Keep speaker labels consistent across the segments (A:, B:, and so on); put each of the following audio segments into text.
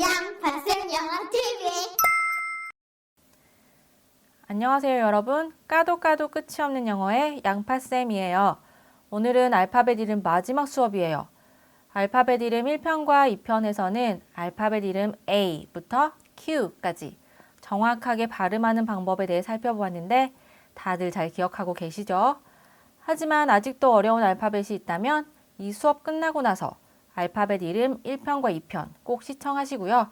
A: 양파쌤 영어 TV
B: 안녕하세요, 여러분. 까도 까도 끝이 없는 영어의 양파쌤이에요. 오늘은 알파벳 이름 마지막 수업이에요. 알파벳 이름 1편과 2편에서는 알파벳 이름 A부터 Q까지 정확하게 발음하는 방법에 대해 살펴보았는데 다들 잘 기억하고 계시죠? 하지만 아직도 어려운 알파벳이 있다면 이 수업 끝나고 나서 알파벳 이름 1편과 2편 꼭 시청하시고요.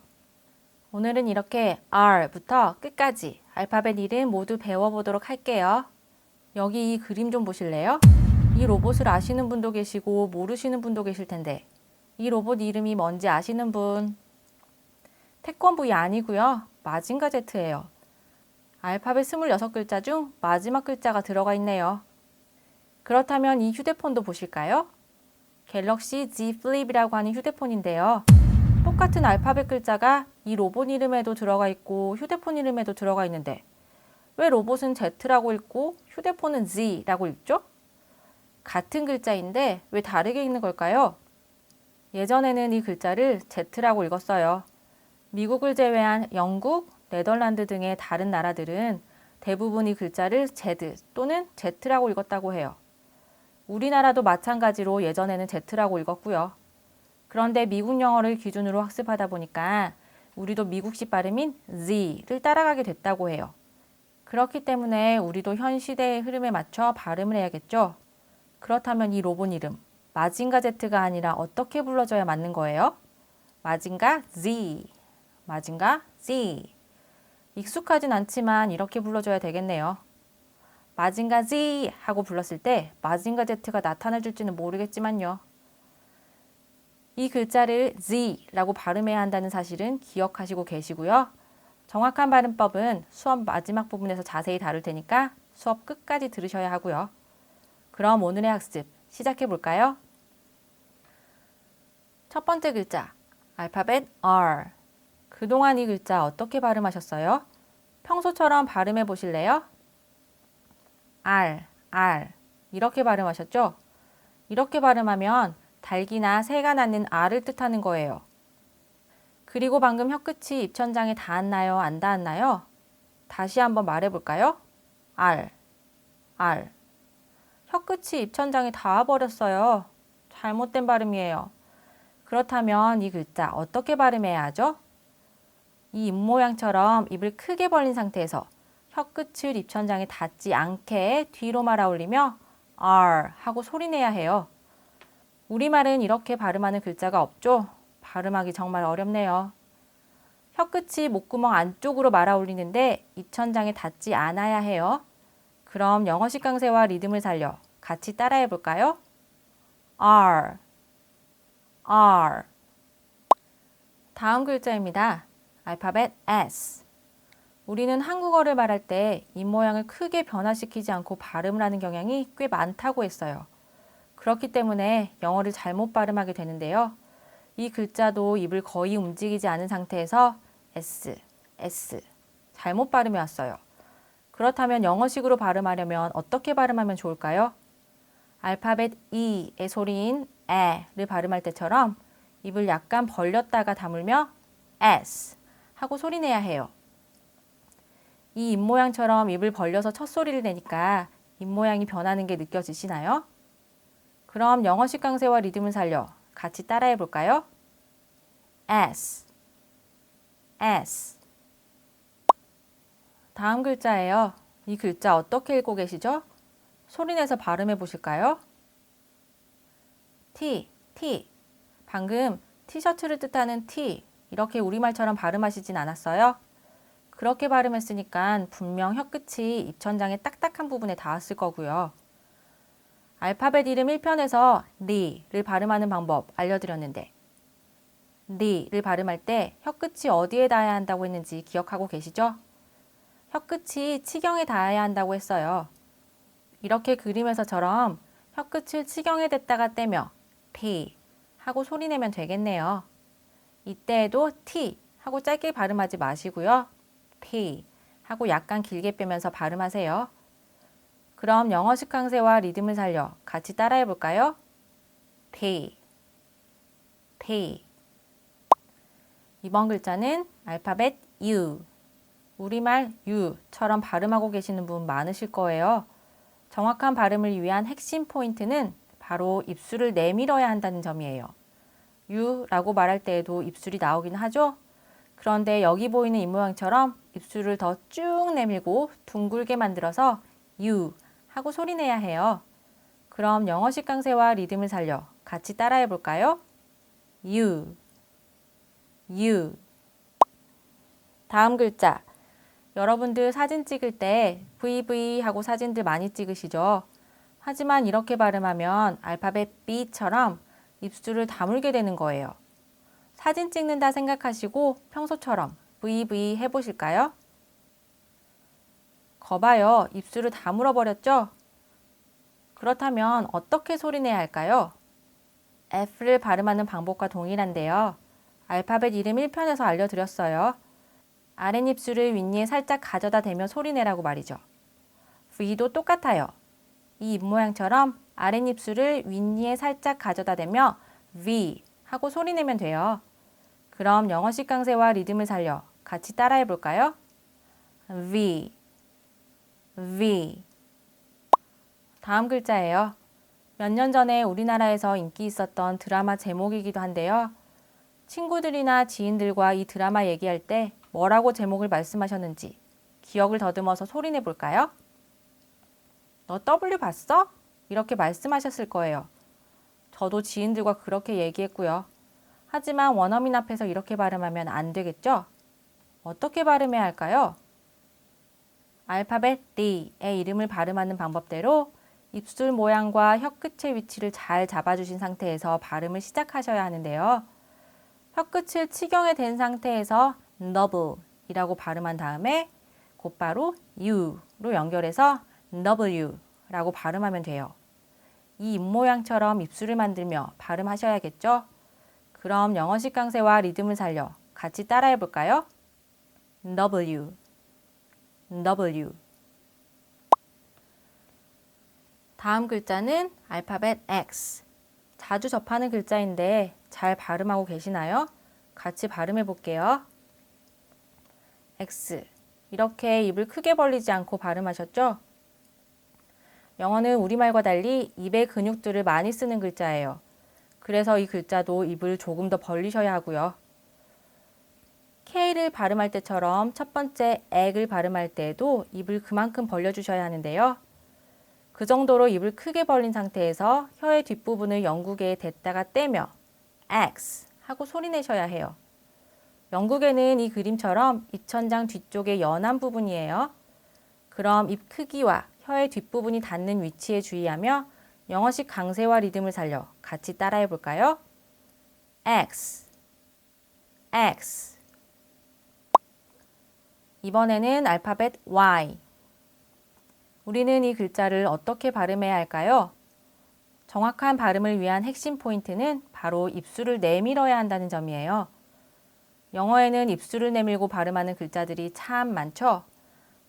B: 오늘은 이렇게 R부터 끝까지 알파벳 이름 모두 배워보도록 할게요. 여기 이 그림 좀 보실래요? 이 로봇을 아시는 분도 계시고 모르시는 분도 계실 텐데 이 로봇 이름이 뭔지 아시는 분? 태권브이 아니고요. 마징가 제트예요. 알파벳 26글자 중 마지막 글자가 들어가 있네요. 그렇다면 이 휴대폰도 보실까요? 갤럭시 Z 플립이라고 하는 휴대폰인데요. 똑같은 알파벳 글자가 이 로봇 이름에도 들어가 있고 휴대폰 이름에도 들어가 있는데 왜 로봇은 Z라고 읽고 휴대폰은 Z라고 읽죠? 같은 글자인데 왜 다르게 읽는 걸까요? 예전에는 이 글자를 Z라고 읽었어요. 미국을 제외한 영국, 네덜란드 등의 다른 나라들은 대부분 이 글자를 Z 또는 Z라고 읽었다고 해요. 우리나라도 마찬가지로 예전에는 Z라고 읽었고요. 그런데 미국 영어를 기준으로 학습하다 보니까 우리도 미국식 발음인 Z를 따라가게 됐다고 해요. 그렇기 때문에 우리도 현 시대의 흐름에 맞춰 발음을 해야겠죠. 그렇다면 이 로봇 이름 마징가 Z가 아니라 어떻게 불러줘야 맞는 거예요? 마징가 Z, 마징가 Z. 익숙하진 않지만 이렇게 불러줘야 되겠네요. 마징가 Z 하고 불렀을 때 마징가 Z가 나타나 줄지는 모르겠지만요. 이 글자를 Z라고 발음해야 한다는 사실은 기억하시고 계시고요. 정확한 발음법은 수업 마지막 부분에서 자세히 다룰 테니까 수업 끝까지 들으셔야 하고요. 그럼 오늘의 학습 시작해 볼까요? 첫 번째 글자, 알파벳 R. 그동안 이 글자 어떻게 발음하셨어요? 평소처럼 발음해 보실래요? R, R. 이렇게 발음하셨죠? 이렇게 발음하면 달기나 새가 낳는 알을 뜻하는 거예요. 그리고 방금 혀끝이 입천장에 닿았나요? 안 닿았나요? 다시 한번 말해볼까요? 알, 알. 혀끝이 입천장에 닿아버렸어요. 잘못된 발음이에요. 그렇다면 이 글자 어떻게 발음해야 하죠? 이 입모양처럼 입을 크게 벌린 상태에서 혀끝을 입천장에 닿지 않게 뒤로 말아 올리며 R 하고 소리내야 해요. 우리말은 이렇게 발음하는 글자가 없죠? 발음하기 정말 어렵네요. 혀끝이 목구멍 안쪽으로 말아 올리는데 입천장에 닿지 않아야 해요. 그럼 영어식 강세와 리듬을 살려 같이 따라해 볼까요? R, R. 다음 글자입니다. 알파벳 S. 우리는 한국어를 말할 때 입모양을 크게 변화시키지 않고 발음을 하는 경향이 꽤 많다고 했어요. 그렇기 때문에 영어를 잘못 발음하게 되는데요. 이 글자도 입을 거의 움직이지 않은 상태에서 S, S 잘못 발음해 왔어요. 그렇다면 영어식으로 발음하려면 어떻게 발음하면 좋을까요? 알파벳 E의 소리인 에를 발음할 때처럼 입을 약간 벌렸다가 다물며 S 하고 소리내야 해요. 이 입모양처럼 입을 벌려서 첫 소리를 내니까 입모양이 변하는 게 느껴지시나요? 그럼 영어식 강세와 리듬을 살려 같이 따라해 볼까요? S, S. 다음 글자예요. 이 글자 어떻게 읽고 계시죠? 소리내서 발음해 보실까요? T, T. 방금 티셔츠를 뜻하는 T. 이렇게 우리말처럼 발음하시진 않았어요? 그렇게 발음했으니까 분명 혀끝이 입천장의 딱딱한 부분에 닿았을 거고요. 알파벳 이름 1편에서 니를 발음하는 방법 알려드렸는데 니를 발음할 때 혀끝이 어디에 닿아야 한다고 했는지 기억하고 계시죠? 혀끝이 치경에 닿아야 한다고 했어요. 이렇게 그림에서처럼 혀끝을 치경에 댔다가 떼며 T 하고 소리내면 되겠네요. 이때에도 T 하고 짧게 발음하지 마시고요. T 하고 약간 길게 빼면서 발음하세요. 그럼 영어식 강세와 리듬을 살려 같이 따라해 볼까요? T, T. 이번 글자는 알파벳 U. 우리말 U처럼 발음하고 계시는 분 많으실 거예요. 정확한 발음을 위한 핵심 포인트는 바로 입술을 내밀어야 한다는 점이에요. U라고 말할 때에도 입술이 나오긴 하죠. 그런데 여기 보이는 이 모양처럼 입술을 더 쭉 내밀고 둥글게 만들어서 U 하고 소리내야 해요. 그럼 영어식 강세와 리듬을 살려 같이 따라해 볼까요? U, U. 다음 글자. 여러분들 사진 찍을 때 VV 하고 사진들 많이 찍으시죠? 하지만 이렇게 발음하면 알파벳 B처럼 입술을 다물게 되는 거예요. 사진 찍는다 생각하시고 평소처럼 VV 해보실까요? 거봐요. 입술을 다물어 버렸죠? 그렇다면 어떻게 소리내야 할까요? F를 발음하는 방법과 동일한데요. 알파벳 이름 1편에서 알려드렸어요. 아랫입술을 윗니에 살짝 가져다 대며 소리내라고 말이죠. V도 똑같아요. 이 입 모양처럼 아랫입술을 윗니에 살짝 가져다 대며 V 하고 소리내면 돼요. 그럼 영어식 강세와 리듬을 살려 같이 따라해 볼까요? V, V. 다음 글자예요. 몇 년 전에 우리나라에서 인기 있었던 드라마 제목이기도 한데요. 친구들이나 지인들과 이 드라마 얘기할 때 뭐라고 제목을 말씀하셨는지 기억을 더듬어서 소리내 볼까요? 너 W 봤어? 이렇게 말씀하셨을 거예요. 저도 지인들과 그렇게 얘기했고요. 하지만 원어민 앞에서 이렇게 발음하면 안 되겠죠? 어떻게 발음해야 할까요? 알파벳 D의 이름을 발음하는 방법대로 입술 모양과 혀 끝의 위치를 잘 잡아주신 상태에서 발음을 시작하셔야 하는데요. 혀 끝을 치경에 댄 상태에서 nuble이라고 발음한 다음에 곧바로 u로 연결해서 w라고 발음하면 돼요. 이 입모양처럼 입술을 만들며 발음하셔야겠죠? 그럼 영어식 강세와 리듬을 살려 같이 따라해 볼까요? W, W. 다음 글자는 알파벳 X. 자주 접하는 글자인데 잘 발음하고 계시나요? 같이 발음해 볼게요. X. 이렇게 입을 크게 벌리지 않고 발음하셨죠? 영어는 우리말과 달리 입의 근육들을 많이 쓰는 글자예요. 그래서 이 글자도 입을 조금 더 벌리셔야 하고요. K를 발음할 때처럼 첫 번째 액을 발음할 때에도 입을 그만큼 벌려주셔야 하는데요. 그 정도로 입을 크게 벌린 상태에서 혀의 뒷부분을 영국에 댔다가 떼며 X 하고 소리내셔야 해요. 영국에는 이 그림처럼 입천장 뒤쪽의 연한 부분이에요. 그럼 입 크기와 혀의 뒷부분이 닿는 위치에 주의하며 영어식 강세와 리듬을 살려 같이 따라해 볼까요? X, X. 이번에는 알파벳 Y. 우리는 이 글자를 어떻게 발음해야 할까요? 정확한 발음을 위한 핵심 포인트는 바로 입술을 내밀어야 한다는 점이에요. 영어에는 입술을 내밀고 발음하는 글자들이 참 많죠?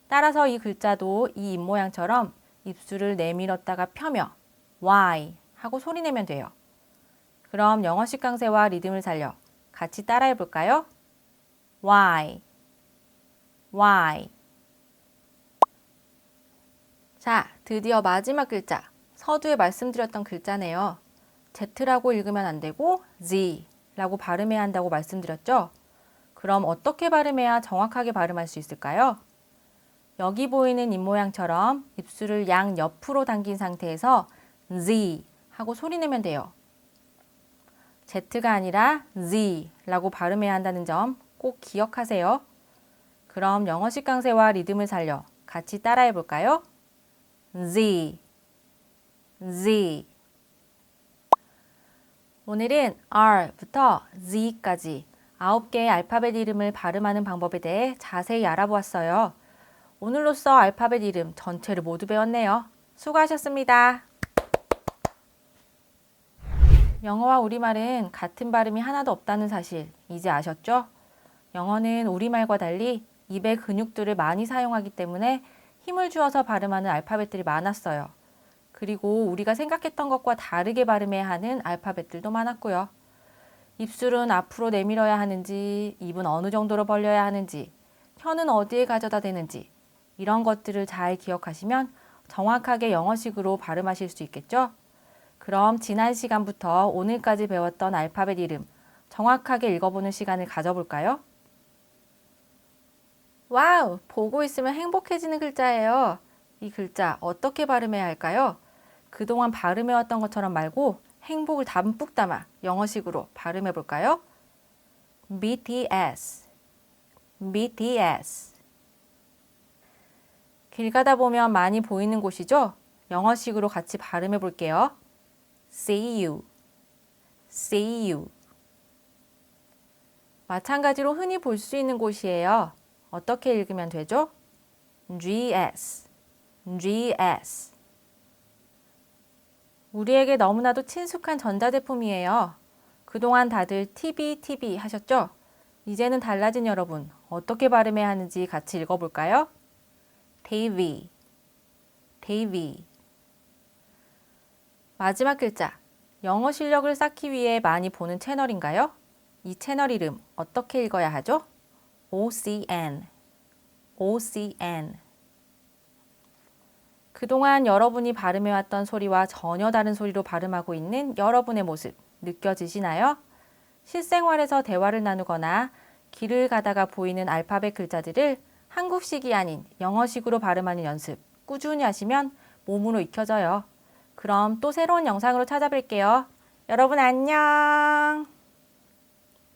B: 따라서 이 글자도 이 입모양처럼 입술을 내밀었다가 펴며 Y 하고 소리 내면 돼요. 그럼 영어식 강세와 리듬을 살려 같이 따라해 볼까요? Y, Y. 자, 드디어 마지막 글자. 서두에 말씀드렸던 글자네요. Z라고 읽으면 안 되고 Z라고 발음해야 한다고 말씀드렸죠? 그럼 어떻게 발음해야 정확하게 발음할 수 있을까요? 여기 보이는 입 모양처럼 입술을 양 옆으로 당긴 상태에서 Z 하고 소리 내면 돼요. Z가 아니라 Z라고 발음해야 한다는 점 꼭 기억하세요. 그럼 영어식 강세와 리듬을 살려 같이 따라해 볼까요? Z, Z. 오늘은 R부터 Z까지 9개의 알파벳 이름을 발음하는 방법에 대해 자세히 알아보았어요. 오늘로써 알파벳 이름 전체를 모두 배웠네요. 수고하셨습니다. 영어와 우리말은 같은 발음이 하나도 없다는 사실 이제 아셨죠? 영어는 우리말과 달리 입의 근육들을 많이 사용하기 때문에 힘을 주어서 발음하는 알파벳들이 많았어요. 그리고 우리가 생각했던 것과 다르게 발음해야 하는 알파벳들도 많았고요. 입술은 앞으로 내밀어야 하는지, 입은 어느 정도로 벌려야 하는지, 혀는 어디에 가져다 대는지, 이런 것들을 잘 기억하시면 정확하게 영어식으로 발음하실 수 있겠죠? 그럼 지난 시간부터 오늘까지 배웠던 알파벳 이름 정확하게 읽어보는 시간을 가져볼까요? 와우! 보고 있으면 행복해지는 글자예요. 이 글자 어떻게 발음해야 할까요? 그동안 발음해왔던 것처럼 말고 행복을 담뿍 담아 영어식으로 발음해 볼까요? BTS, BTS. 길 가다 보면 많이 보이는 곳이죠? 영어식으로 같이 발음해 볼게요. See you, see you. 마찬가지로 흔히 볼 수 있는 곳이에요. 어떻게 읽으면 되죠? GS, GS. 우리에게 너무나도 친숙한 전자제품이에요. 그동안 다들 TV, TV 하셨죠? 이제는 달라진 여러분, 어떻게 발음해야 하는지 같이 읽어볼까요? TV, TV. 마지막 글자, 영어 실력을 쌓기 위해 많이 보는 채널인가요? 이 채널 이름 어떻게 읽어야 하죠? OCN, OCN. 그동안 여러분이 발음해왔던 소리와 전혀 다른 소리로 발음하고 있는 여러분의 모습 느껴지시나요? 실생활에서 대화를 나누거나 길을 가다가 보이는 알파벳 글자들을 한국식이 아닌 영어식으로 발음하는 연습 꾸준히 하시면 몸으로 익혀져요. 그럼 또 새로운 영상으로 찾아뵐게요. 여러분 안녕!